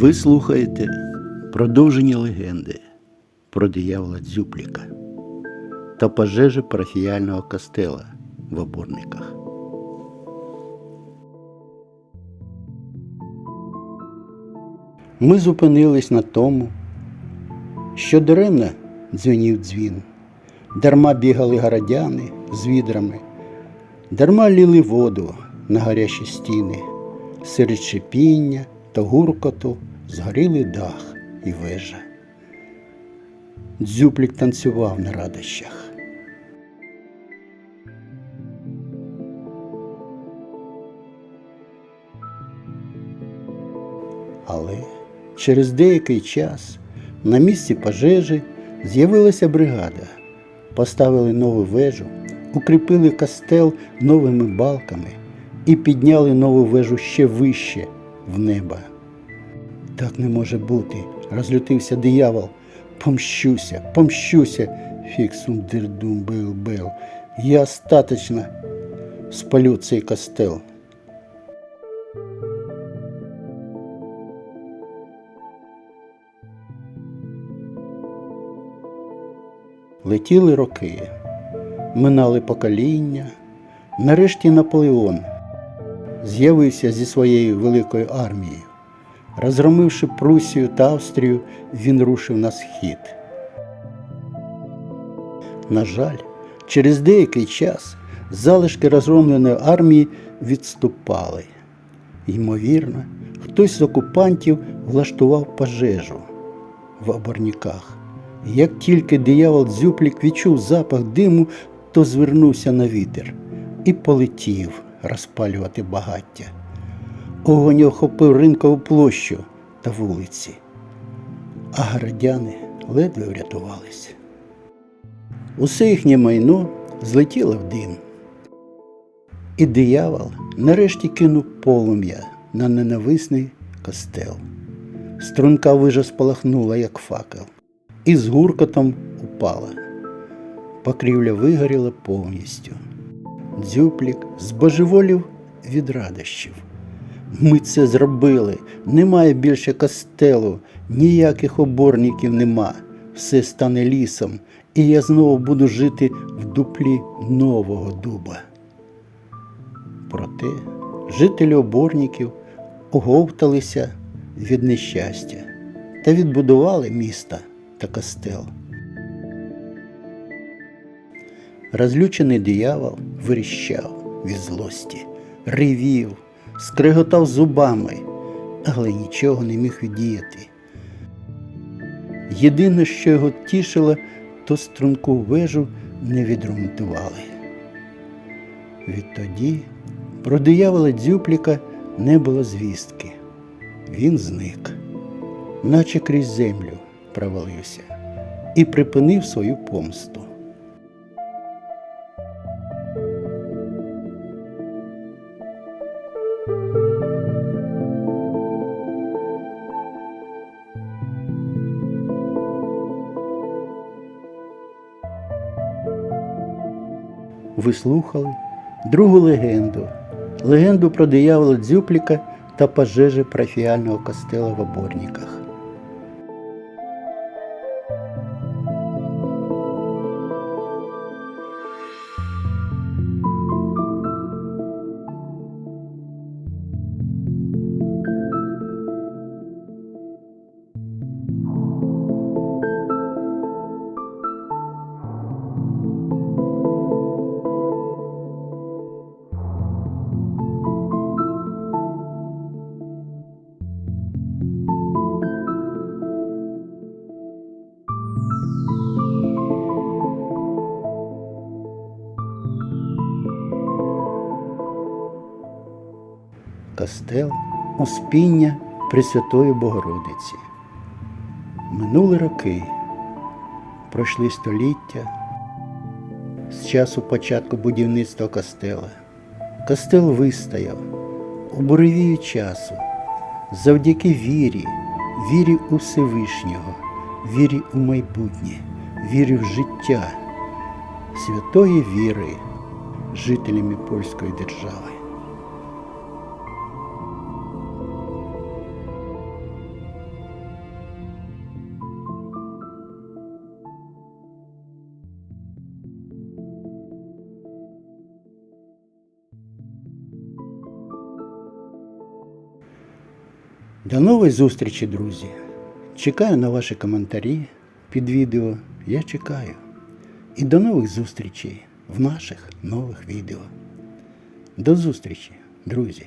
Ви слухаєте продовження легенди про диявола Дзюпліка та пожежі парафіяльного костела в Оборниках. Ми зупинились на тому, що даремно дзвенів дзвін, дарма бігали городяни з відрами, дарма ліли воду на гарячі стіни, серед шипіння та гуркоту згоріли дах і вежа. Дзюплік танцював на радощах. Але через деякий час на місці пожежі з'явилася бригада. Поставили нову вежу, укріпили костел новими балками і підняли нову вежу ще вище в небо. Так не може бути, розлютився диявол. Помщуся, помщуся, фіксум дирдум бил бил. Я остаточно спалю цей костел. Летіли роки, минали покоління. Нарешті Наполеон з'явився зі своєю великою армією. Розгромивши Прусію та Австрію, він рушив на схід. На жаль, через деякий час залишки розгромленої армії відступали. Ймовірно, хтось з окупантів влаштував пожежу в оборніках. Як тільки диявол Дзюплік відчув запах диму, то звернувся на вітер і полетів розпалювати багаття. Огонь охопив ринкову площу та вулиці, а городяни ледве врятувалися. Усе їхнє майно злетіло в дим. І диявол нарешті кинув полум'я на ненависний костел. Струнка вижа спалахнула, як факел, і з гуркотом упала. Покрівля вигоріла повністю. Дзюплік збожеволів від радощів. Ми це зробили. Немає більше костелу, ніяких оборників нема. Все стане лісом, і я знову буду жити в дуплі нового дуба. Проте жителі оборників оговталися від нещастя та відбудували міста та костел. Розлючений диявол виріщав від злості, ревів, скриготав зубами, але нічого не міг віддіяти. Єдине, що його тішило, то струнку вежу не відремонтували. Відтоді про диявола дзюпліка не було звістки. Він зник, наче крізь землю провалився і припинив свою помсту. Ви слухали другу легенду, легенду про диявола Дзюпліка та пожежі парафіального костела в Оборниках. Костел Успіння Пресвятої Богородиці. Минули роки, пройшли століття з часу початку будівництва костела. Костел вистояв у буревію часу завдяки вірі, вірі у Всевишнього, вірі у майбутнє, вірі в життя, святої віри жителями польської держави. До нової зустрічі, друзі. Чекаю на ваші коментарі під відео. Я чекаю. І до нових зустрічей в наших нових відео. До зустрічі, друзі!